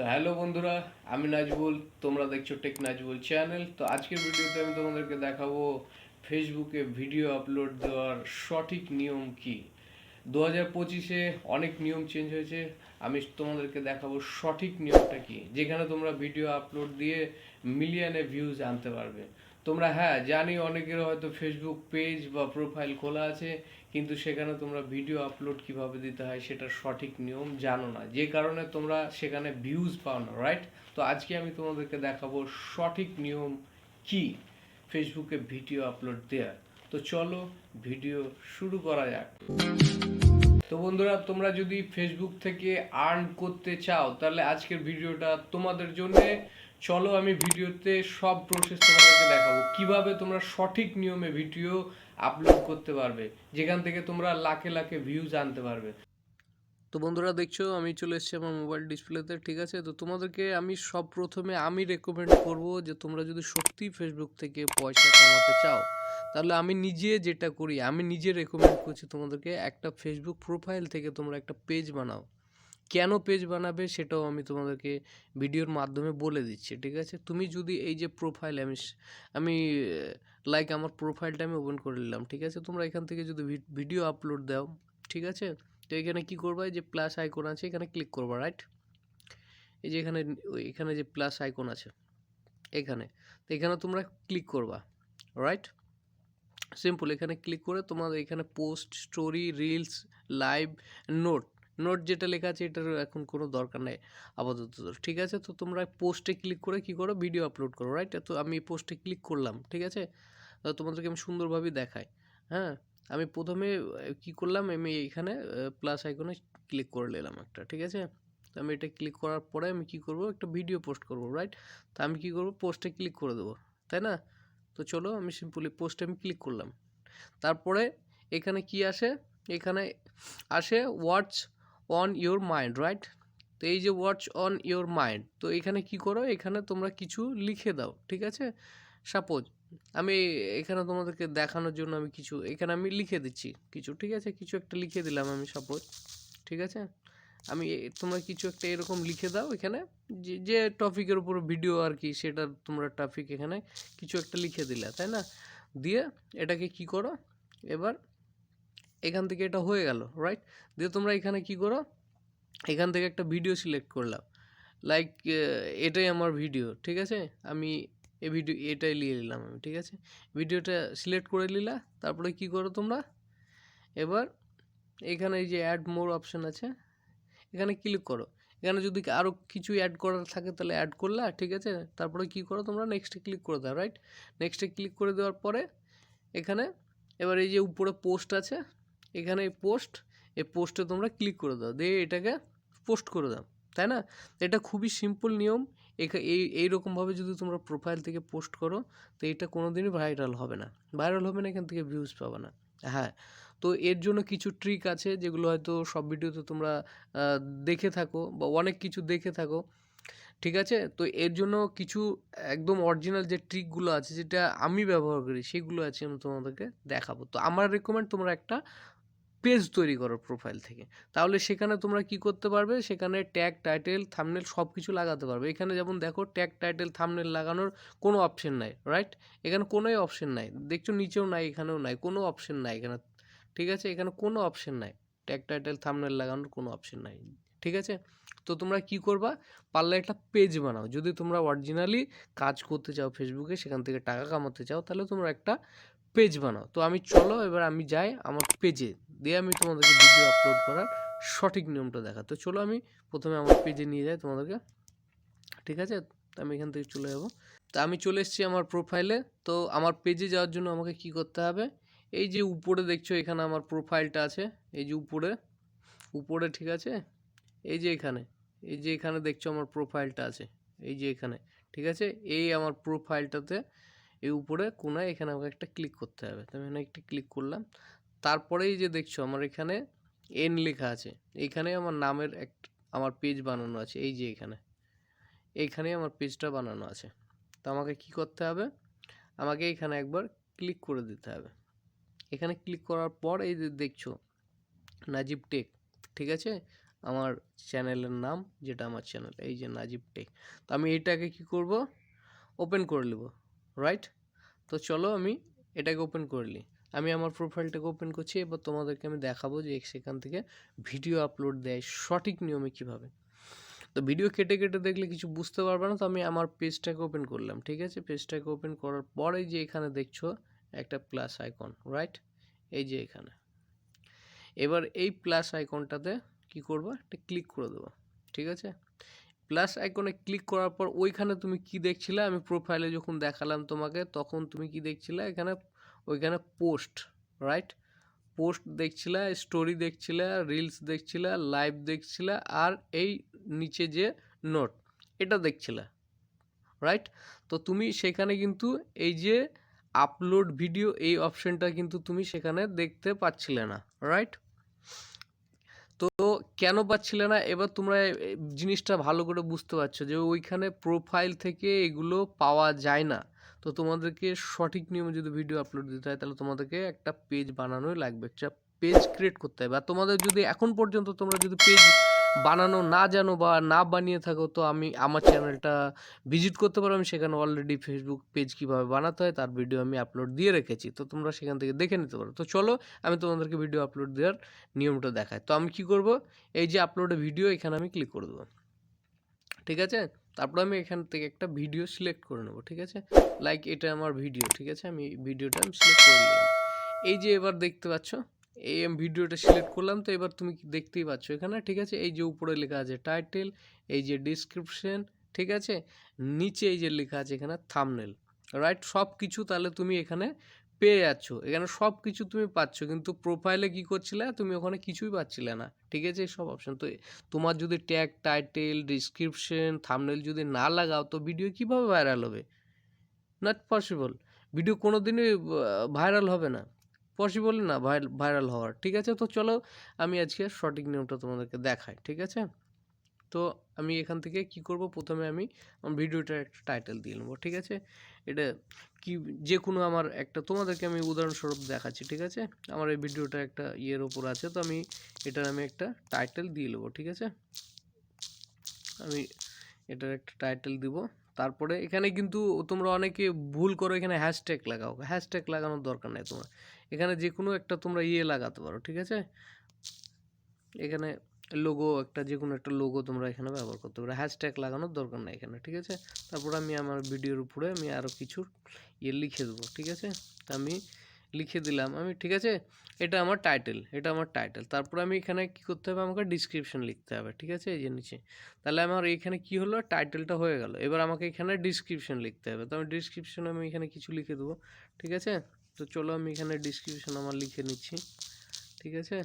তো হ্যালো বন্ধুরা, আমি নাজবুল, তোমরা দেখছ টেক নাজবুল চ্যানেল। তো আজকের ভিডিওতে আমি তোমাদেরকে দেখাবো ফেসবুকে ভিডিও আপলোড দেওয়ার সঠিক নিয়ম কি। দু হাজার পঁচিশে অনেক নিয়ম চেঞ্জ হয়েছে, আমি তোমাদেরকে দেখাবো সঠিক নিয়মটা কি, যেখানে তোমরা ভিডিও আপলোড দিয়ে মিলিয়নে ভিউজ আনতে পারবে। তোমরা হ্যাঁ জানি অনেকের হয়তো ফেসবুক পেজ বা প্রোফাইল খোলা আছে কিন্তু সেখানে তোমরা ভিডিও আপলোড কীভাবে দিতে হয় সেটার সঠিক নিয়ম জানো না। যে কারণে তোমরা সেখানে ভিউজ পাও না রাইট তো আজকে আমি তোমাদেরকে দেখাবো সঠিক নিয়ম কি ফেসবুকে ভিডিও আপলোড দেওয়ার তো চলো ভিডিও শুরু করা যাক। তো বন্ধুরা, তোমরা যদি ফেসবুক থেকে আর্ন করতে চাও, তাহলে আজকের ভিডিওটা তোমাদের জন্য চলো আমি ভিডিওতে সব প্রসেস তোমাদেরকে দেখাবো। কীভাবে তোমরা সঠিক নিয়মে ভিডিও আপলোড করতে পারবে, যেখান থেকে তোমরা লাখে লাখে ভিউজ আনতে পারবে। তো বন্ধুরা দেখছ, আমি চলে এসেছি আমার মোবাইল ডিসপ্লেতে ঠিক আছে? তো তোমাদেরকে আমি সব প্রথমে আমি রেকমেন্ড করব যে তোমরা যদি সত্যি ফেসবুক থেকে পয়সা কামাতে চাও, তাহলে আমি নিজে যেটা করি, আমি নিজে রেকমেন্ড করছি তোমাদেরকে একটা ফেসবুক প্রোফাইল থেকে তোমরা একটা পেজ বানাও। কেন পেজ বানাবে সেটাও আমি তোমাদেরকে ভিডিওর মাধ্যমে বলে দিচ্ছি, ঠিক আছে? তুমি যদি এই যে প্রোফাইল আমি আমি লাইক আমার প্রোফাইলটা আমি ওপেন করে নিলাম, ঠিক আছে? তোমরা এখান থেকে যদি ভিডিও আপলোড দাও, ঠিক আছে? তো এখানে কি করবা? যে প্লাস আইকন আছে, এখানে ক্লিক করবা রাইট এই যে এখানে এখানে যে প্লাস আইকন আছে, এখানে, তো এখানে তোমরা ক্লিক করবা রাইট সিম্পল এখানে ক্লিক করে তোমার এখানে post story reels live note note যেটা লেখা আছে, এটার এখন কোনো দরকার নেই আপাতত। ঠিক আছে? তো তোমরা পোস্টে ক্লিক করে কি করো? ভিডিও আপলোড করো রাইট তো আমি পোস্টে ক্লিক করলাম, ঠিক আছে? তোমাদেরকে আমি সুন্দরভাবে দেখাই হ্যাঁ? আমি প্রথমে কি করলাম? আমি এখানে প্লাস আইকনে ক্লিক করে নিলাম একটা, ঠিক আছে? তো আমি এটা ক্লিক করার পরে আমি কি করব? একটা ভিডিও পোস্ট করব রাইট তো আমি কি করব? পোস্টে ক্লিক করে দেবো, তাই না? তো চলো, আমি সিম্পলি পোস্টে আমি ক্লিক করলাম। তারপরে এখানে কি আসে? এখানে আসে what's on your mind right তো এই যে ওয়াটস অন ইওর মাইন্ড তো এখানে কি করো? এখানে তোমরা কিছু লিখে দাও, ঠিক আছে? সাপোজ আমি এখানে তোমাদেরকে দেখানোর জন্য আমি কিছু, এখানে আমি লিখে দিচ্ছি কিছু, ঠিক আছে? কিছু একটা লিখে দিলাম আমি সাপোজ ঠিক আছে? আমি তোমরা কিছু একটা এরকম লিখে দাও এখানে, যে যে টপিকের উপর ভিডিও আর কি সেটা তোমরা টপিক এখানে কিছু একটা লিখে দিলে, তাই না? দিয়ে এটাকে কি করো? এবার এখান থেকে এটা হয়ে গেল রাইট দিয়ে তোমরা এখানে কি করো? এখান থেকে একটা ভিডিও সিলেক্ট করলাম। লাইক এটাই আমার ভিডিও ঠিক আছে? আমি এই ভিডিও এটাই নিয়ে নিলাম আমি, ঠিক আছে? ভিডিওটা সিলেক্ট করে নিলা, তারপরে কি করো তোমরা? এবার এখানে এই যে অ্যাড মোর অপশান আছে, এখানে ক্লিক করো। এখানে যদি আরও কিছু অ্যাড করার থাকে তাহলে অ্যাড করলা, ঠিক আছে? তারপরে কি করো তোমরা? নেক্সটে ক্লিক করে দাও রাইট নেক্সটে ক্লিক করে দেওয়ার পরে এখানে, এবার এই যে উপরে পোস্ট আছে এখানে এই পোস্ট এই পোস্টে তোমরা ক্লিক করে দাও। দিয়ে এটাকে পোস্ট করে দাও, তাই না? এটা খুবই সিম্পল নিয়ম। এই, এইরকমভাবে যদি তোমরা প্রোফাইল থেকে পোস্ট করো, তো এটা কোনো দিনই ভাইরাল হবে না। ভাইরাল হবে না, এখান থেকে ভিউজ পাবে না। হ্যাঁ তো এর জন্য কিছু ট্রিক আছে, যেগুলো হয়তো সব ভিডিওতে তোমরা দেখে থাকো বা অনেক কিছু দেখে থাকো, ঠিক আছে? তো এর জন্য কিছু একদম অরিজিনাল যে ট্রিকগুলো আছে, যেটা আমি ব্যবহার করি, সেগুলো আছে আমি তোমাদেরকে দেখাবো। তো আমার রেকমেন্ড তোমরা একটা পেজ তৈরি করো প্রোফাইল থেকে। তাহলে সেখানে তোমরা কি করতে পারবে? সেখানে ট্যাগ টাইটেল থামনেল সব কিছু লাগাতে পারবে। এখানে যেমন দেখো ট্যাগ টাইটেল থামনেল লাগানোর কোনো অপশন নাই রাইট এখানে কোনোই অপশন নাই। দেখছ নিচেও নাই, এখানেও নাই, কোনো অপশন নাই এখানে। ঠিক আছে? এখানে কোনো অপশন নাই। ট্যাগ টাইটেল থামনেল লাগানোর কোনো অপশন নাই। ঠিক আছে? তো তোমরা কি করবা? পারলে একটা পেজ বানাও। যদি তোমরা অরিজিনালি কাজ করতে চাও ফেসবুকে সেখান থেকে টাকা কামাতে চাও, তাহলে তোমরা একটা পেজ বানাও। তো আমি চলো, এবার আমি যাই আমার পেজে দিয়ে আমি তোমাদেরকে ভিডিও আপলোড করার সঠিক নিয়মটা দেখা তো চলো আমি প্রথমে আমার পেজে নিয়ে যাই তোমাদেরকে। ঠিক আছে? আমি এখান থেকে চলে যাব। তা আমি চলে এসেছি আমার প্রোফাইলে তো আমার পেজে যাওয়ার জন্য আমাকে কি করতে হবে? এই যে উপরে দেখছ এখানে আমার প্রোফাইলটা আছে। এই যে উপরে। উপরে ঠিক আছে? এই যে এখানে। এই যে এখানে দেখছ আমার প্রোফাইলটা আছে। এই যে এখানে। ঠিক আছে? এই আমার প্রোফাইলটাতে এই উপরে কোনায় এখানে আমাকে একটা ক্লিক করতে হবে। তো আমি এখানে একটা ক্লিক করলাম। তারপরেই যে দেখছ আমার এখানে এন লেখা আছে। এইখানে আমার নামের এক, আমার পেজ বানানো আছে। এই যে এখানে। এইখানেই আমার পেজটা বানানো আছে। তো আমাকে কি করতে হবে? আমাকে এখানে একবার ক্লিক করে দিতে হবে। এখানে ক্লিক করার পর এই যে দেখছ নাজিব টেক ঠিক আছে? আমার চ্যানেলের নাম, যেটা আমার চ্যানেল এই যে নাজিব টেক তো আমি এটাকে কি করব? ওপেন করে নেব। রাইট তো চলো আমি এটাকে ওপেন করলি আমি আমার প্রোফাইলটাকে ওপেন করছি, এবার তোমাদেরকে আমি দেখাবো যে সেখান থেকে ভিডিও আপলোড দেয় সঠিক নিয়মে কীভাবে। তো ভিডিও কেটে কেটে দেখলে কিছু বুঝতে পারবে না, তো আমি আমার পেজটাকে ওপেন করলাম, ঠিক আছে? পেজটাকে ওপেন করার পরে যে এখানে দেখছ একটা প্লাস আইকন রাইট এই যে এখানে। এবার এই প্লাস আইকনটাতে কি করব? একটা ক্লিক করে দেবো, ঠিক আছে? প্লাস আইকনে ক্লিক করার পর ওইখানে তুমি কি দেখছিলে? আমি প্রোফাইলে যখন দেখালাম তোমাকে, তখন তুমি কি দেখছিলে? এখানে, ওইখানে পোস্ট রাইট পোস্ট দেখছিলে স্টোরি দেখছিলে রিলস দেখছিলে লাইভ দেখছিলে, আর এই নিচে যে নোট এটা দেখছিলে রাইট তো তুমি সেখানে কিন্তু এই যে আপলোড ভিডিও এই অপশনটা কিন্তু তুমি সেখানে দেখতে পাচ্ছিলে না রাইট তো কেন পাচ্ছিলে না? এবার তোমরা জিনিসটা ভালো করে বুঝতে পারছ যে ওইখানে প্রোফাইল থেকে এগুলো পাওয়া যায় না। তো তোমাদেরকে সঠিক নিয়মে যদি ভিডিও আপলোড দিতে হয়, তাহলে তোমাদেরকে একটা পেজ বানানোই লাগবে। একটা পেজ ক্রিয়েট করতে হবে। আর তোমাদের যদি এখন পর্যন্ত তোমরা যদি পেজ বানানো না জানো বা না বানিয়ে থাকো, তো আমি আমার চ্যানেলটা ভিজিট করতে পারো। আমি সেখানে অলরেডি ফেসবুক পেজ কীভাবে বানাতে হয়, তার ভিডিও আমি আপলোড দিয়ে রেখেছি। তো তোমরা সেখান থেকে দেখে নিতে পারো। তো চলো, আমি তোমাদেরকে ভিডিও আপলোড দেওয়ার নিয়মটা দেখাই। তো আমি কি করব? এই যে আপলোডে ভিডিও এখানে আমি ক্লিক করে দেবো। ঠিক আছে? তারপর আমি এখান থেকে একটা ভিডিও সিলেক্ট করে নেব। ঠিক আছে? লাইক এটা আমার ভিডিও ঠিক আছে? আমি ভিডিওটা আমি সিলেক্ট করে নিলাম। এই যে এবার দেখতে পাচ্ছ এই আমি ভিডিওটা সিলেক্ট করলাম, তো এবার তুমি দেখতেই পাচ্ছ এখানে, ঠিক আছে? এই যে উপরে লেখা আছে টাইটেল এই যে ডিসক্রিপশন ঠিক আছে? নিচে এই যে লেখা আছে এখানে থামনেল রাইট সব কিছু তাহলে তুমি এখানে পেয়ে যাচ্ছ। এখানে সব কিছু তুমি পাচ্ছ, কিন্তু প্রোফাইলে কি করছিলে? তুমি ওখানে কিছুই পাচ্ছিলে না, ঠিক আছে? সব অপশন তো তোমার যদি ট্যাগ টাইটেল ডিসক্রিপশন থামনেল যদি না লাগাও, তো ভিডিও কীভাবে ভাইরাল হবে? নট পসিবল ভিডিও কোনো দিনই ভাইরাল হবে না। পসিবল না ভাইরাল হওয়ার। ঠিক আছে? তো চলো আমি আজকে সঠিক নিয়মটা তোমাদেরকে দেখাই, ঠিক আছে? তো আমি এখান থেকে কি করব? প্রথমে আমি, আমার ভিডিওটার একটা টাইটেল দিয়ে নেব, ঠিক আছে? এটা কি যে কোনো আমার একটা, তোমাদেরকে আমি উদাহরণস্বরূপ দেখাচ্ছি, ঠিক আছে? আমার এই ভিডিওটা একটা ইয়ের ওপর আছে, তো আমি এটার আমি একটা টাইটেল দিয়ে নেব, ঠিক আছে? আমি এটার একটা টাইটেল দিব। তারপরে এখানে কিন্তু তোমরা অনেকে ভুল করো, এখানে হ্যাশট্যাগ লাগাও। হ্যাশট্যাগ লাগানোর দরকার নেই তোমার। এখানে যে কোনো একটা তোমরা ইয়ে লাগাতে পারো, ঠিক আছে? এখানে লোগো একটা যে কোনো একটা লোগো তোমরা এখানে ব্যবহার করতে পারো। হ্যাশট্যাগ লাগানোর দরকার নেই এখানে, ঠিক আছে? তারপর আমি আমার ভিডিওর উপরে আমি আরও কিছু ইয়ে লিখে দেবো, ঠিক আছে? তা আমি লিখে দিলাম আমি, ঠিক আছে? এটা আমার টাইটেল এটা আমার টাইটেল তারপর আমি এখানে কি করতে হবে? আমাকে ডিসক্রিপশন লিখতে হবে, ঠিক আছে? এই যে নিচে। তাহলে আমার এখানে কি হলো? টাইটেলটা হয়ে গেল। এবার আমাকে এখানে ডিসক্রিপশন লিখতে হবে। তো আমি ডিসক্রিপশন আমি এখানে কিছু লিখে দেবো, ঠিক আছে? তো চলো আমি এখানে ডিসক্রিপশন আমার লিখে নিচ্ছি, ঠিক আছে?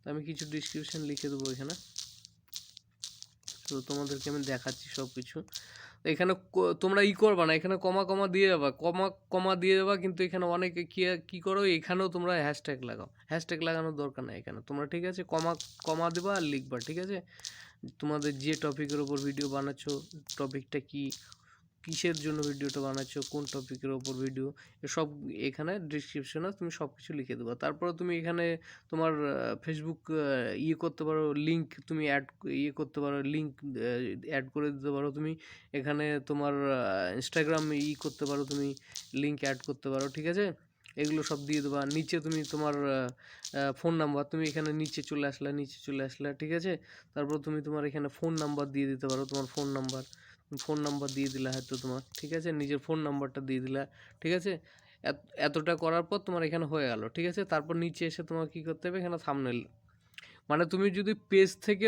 তো আমি কিছু ডিসক্রিপশন লিখে দেবো এখানে। তো তোমাদেরকে আমি দেখাচ্ছি সব কিছু এখানে তোমরা ই করবা না, এখানে কমা কমা দিয়ে যাবা। কমা কমা দিয়ে যাবা, কিন্তু এখানে অনেকে কি, কী করো, এখানেও তোমরা হ্যাশট্যাগ লাগাও। হ্যাশট্যাগ লাগানোর দরকার নেই এখানে। তোমরা ঠিক আছে, কমা কমা দেবা আর লিখবা, ঠিক আছে? তোমাদের যে টপিকের ওপর ভিডিও বানাচ্ছো টপিকটা কি? কিসের জন্য ভিডিওটা বানাচ্ছো, কোন টপিকের ওপর ভিডিও সব এখানে ডিসক্রিপশনে তুমি সব কিছু লিখে দেবো। তারপরে তুমি এখানে তোমার ফেসবুক ইয়ে করতে পারো লিঙ্ক তুমি অ্যাড ইয়ে করতে পারো লিঙ্ক অ্যাড করে দিতে পারো তুমি। এখানে তোমার ইনস্টাগ্রাম ই করতে পারো তুমি লিঙ্ক অ্যাড করতে পারো, ঠিক আছে? এগুলো সব দিয়ে দেবা। নিচে তুমি তোমার ফোন নাম্বার তুমি এখানে নিচে চলে আসলে, নিচে চলে আসলে, ঠিক আছে? তারপর তুমি তোমার এখানে ফোন নাম্বার দিয়ে দিতে পারো, তোমার ফোন নাম্বার ফোন নাম্বার দিয়ে দিলা হয়তো তোমার, ঠিক আছে? নিজের ফোন নাম্বারটা দিয়ে দিলা, ঠিক আছে? এত- এতটা করার পর তোমার এখানে হয়ে গেল, ঠিক আছে? তারপর নিচে এসে তোমার কি করতে হবে? এখানে থামনেল মানে তুমি যদি পেজ থেকে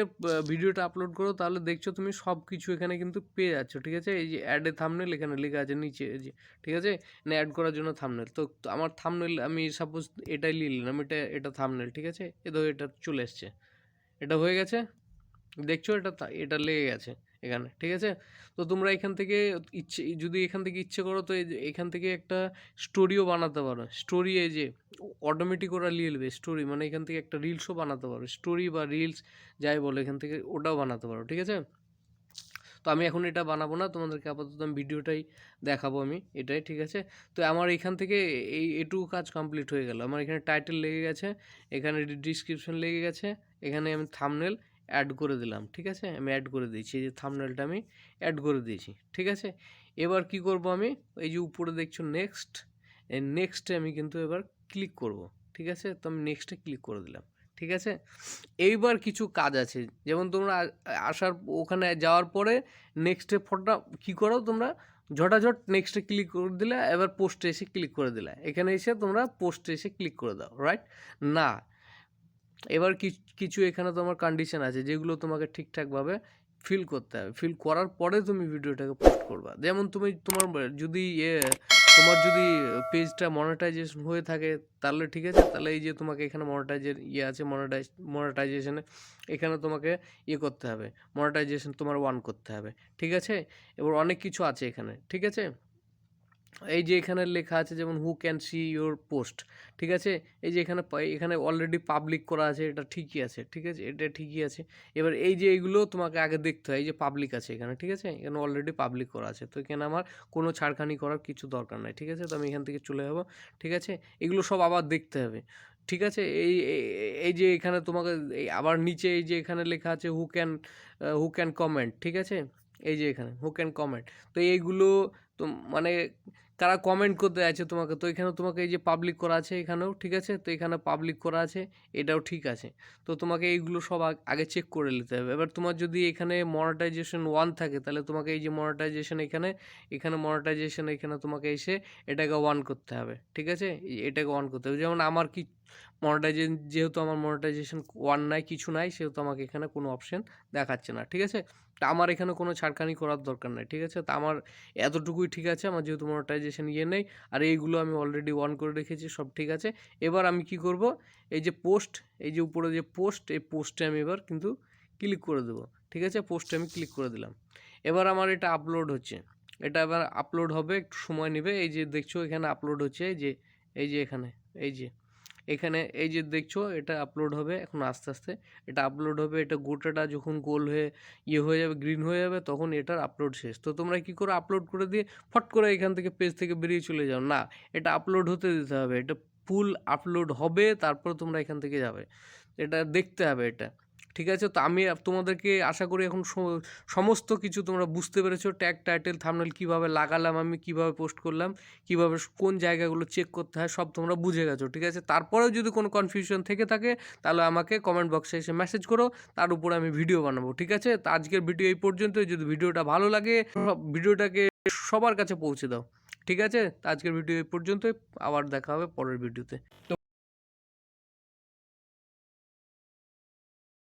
ভিডিওটা আপলোড করো, তাহলে দেখছ তুমি সব কিছু এখানে কিন্তু পেয়ে যাচ্ছ, ঠিক আছে? এই যে অ্যাডে থামনেল এখানে লেখা আছে নিচে যে, ঠিক আছে? না অ্যাড করার জন্য থামনেল তো আমার থামনেল আমি সাপোজ এটাই নিলাম, এটা এটা থামনেল ঠিক আছে? এ ধরো এটা চলে এসছে, এটা হয়ে গেছে? দেখছ? এটা এটা লেগে গেছে। এখানে, ঠিক আছে? তো তোমরা এখান থেকে ইচ্ছে, যদি এখান থেকে ইচ্ছে করো তো এখান থেকে একটা স্টোরিও বানাতে পারো। স্টোরি এই যে অটোমেটিক ওরা নিয়ে নেবে স্টোরি মানে এখান থেকে একটা রিলসও বানাতে পারো। স্টোরি বা রিলস যাই বলো, এখান থেকে ওটাও বানাতে পারো, ঠিক আছে? তো আমি এখন এটা বানাবো না, তোমাদেরকে আপাতত আমি ভিডিওটাই দেখাবো আমি এটাই, ঠিক আছে? তো আমার এখান থেকে এই এটুকু কাজ কমপ্লিট হয়ে গেল। আমার এখানে টাইটেল লেগে গেছে, এখানে ডিসক্রিপশন লেগে গেছে, এখানে আমি থামনেল অ্যাড করে দিলাম, ঠিক আছে? আমি অ্যাড করে দিয়েছি, এই যে থামনেলটা আমি অ্যাড করে দিয়েছি, ঠিক আছে? এবার কি করব আমি? এই যে উপরে দেখছ নেক্সট নেক্সটে আমি কিন্তু এবার ক্লিক করব, ঠিক আছে? তো আমি নেক্সটে ক্লিক করে দিলাম, ঠিক আছে? এইবার কিছু কাজ আছে, যেমন তোমরা আসার, ওখানে যাওয়ার পরে নেক্সটে ফটোটা কী করো তোমরা? ঝটাঝট নেক্সটে ক্লিক করে দিলে, এবার পোস্টে এসে ক্লিক করে দিলে, এখানে এসে তোমরা পোস্টে এসে ক্লিক করে দাও রাইট না, এবার কি- কিছু এখানে তোমার কন্ডিশন আছে যেগুলো তোমাকে ঠিকঠাকভাবে ফিল করতে হবে। ফিল করার পরে তুমি ভিডিওটাকে পোস্ট করবা। যেমন তুমি তোমার, যদি ইয়ে তোমার যদি পেজটা মনিটাইজেশন হয়ে থাকে, তাহলে ঠিক আছে। তাহলে এই যে তোমাকে এখানে মনিটাইজের ইয়ে আছে মনিটাইজ মনিটাইজেশনে এখানে তোমাকে ইয়ে করতে হবে। মনিটাইজেশন তোমার ওয়ান করতে হবে। ঠিক আছে? এবার অনেক কিছু আছে এখানে। ঠিক আছে? এই যে এখানে লেখা আছে যেমন who can see your post ঠিক আছে? এই যে এখানে এখানে অলরেডি পাবলিক করা আছে, এটা ঠিকই আছে, ঠিক আছে? এটা ঠিকই আছে। এবার এই যে এইগুলো তোমাকে আগে দেখতে হয়, এই যে পাবলিক আছে এখানে, ঠিক আছে? এখানে অলরেডি পাবলিক করা আছে। তো এখানে আমার কোনো ছাড়খানি করার কিছু দরকার নাই, ঠিক আছে? তো আমি এখান থেকে চলে যাব, ঠিক আছে? এগুলো সব আবার দেখতে হবে, ঠিক আছে? এই এই- যে এখানে তোমাকে আবার নিচে এই যে এখানে লেখা আছে who can who can comment ঠিক আছে? এই যে এখানে হু ক্যান কমেন্ট তো এইগুলো তো মানে কারা কমেন্ট করতে আছে তোমাকে। তো এখানে তোমাকে এই যে পাবলিক করা আছে এখানেও, ঠিক আছে? তো এখানে পাবলিক করা আছে, এটাও ঠিক আছে। তো তোমাকে এইগুলো সব আগে চেক করে নিতে হবে। এবার তোমার যদি এখানে মনিটাইজেশন ওয়ান থাকে, তাহলে তোমাকে এই যে মনিটাইজেশন এখানে এখানে মনিটাইজেশন এখানে তোমাকে এসে এটাকে ওয়ান করতে হবে, ঠিক আছে? এটাকে ওয়ান করতে হবে। যেমন আমার কি মনিটাইজেশন যেহেতু আমার মনিটাইজেশন ওয়ান নাই, কিছু নাই, সেহেতু আমাকে এখানে কোনো অপশন দেখাচ্ছে না, ঠিক আছে? তা আমার এখানে কোনো ছাড়খানি করার দরকার নাই, ঠিক আছে? তা আমার এতটুকুই ঠিক আছে, আমার যেহেতু মনিটাইজেশন ইয়ে নেই, আর এইগুলো আমি অলরেডি অন করে রেখেছি, সব ঠিক আছে। এবার আমি কি করব? এই যে পোস্ট এই যে উপরে যে পোস্ট এই পোস্টে আমি এবার কিন্তু ক্লিক করে দেবো, ঠিক আছে? পোস্টে আমি ক্লিক করে দিলাম। এবার আমার এটা আপলোড হচ্ছে, এটা এবার আপলোড হবে, একটু সময় নেবে, এই যে দেখছ এখানে আপলোড হচ্ছে, এই যে এই যে এখানে, এই যে। এখানে এই যে দেখছ, এটা আপলোড হবে এখন আস্তে আস্তে। এটা আপলোড হবে, এটা গোটাটা যখন গোল হয়ে ইয়ে হয়ে যাবে গ্রিন হয়ে যাবে, তখন এটার আপলোড শেষ। তো তোমরা কি করে আপলোড করে দিয়ে ফট করে এখান থেকে পেজ থেকে বেরিয়ে চলে যাও? না, এটা আপলোড হতে দিতে হবে। এটা ফুল আপলোড হবে, তারপর তোমরা এখান থেকে যাবে। এটা দেখতে হবে এটা। ঠিক আছে? তো আমি তোমাদেরকে আশা করি এখন সমস্ত কিছু তোমরা বুঝতে পেরেছ। ট্যাগ টাইটেল থামনেল কীভাবে লাগালাম, আমি কীভাবে পোস্ট করলাম, কীভাবে কোন জায়গাগুলো চেক করতে হয়, সব তোমরা বুঝে গেছো, ঠিক আছে? তারপরেও যদি কোনো কনফিউশন থেকে থাকে, তাহলে আমাকে কমেন্ট বক্সে এসে মেসেজ করো, তার উপরে আমি ভিডিও বানাবো, ঠিক আছে? তো আজকের ভিডিও এই পর্যন্তই। যদি ভিডিওটা ভালো লাগে ভিডিওটাকে সবার কাছে পৌঁছে দাও, ঠিক আছে? আজকের ভিডিও এই পর্যন্তই। আবার দেখা হবে পরের ভিডিওতে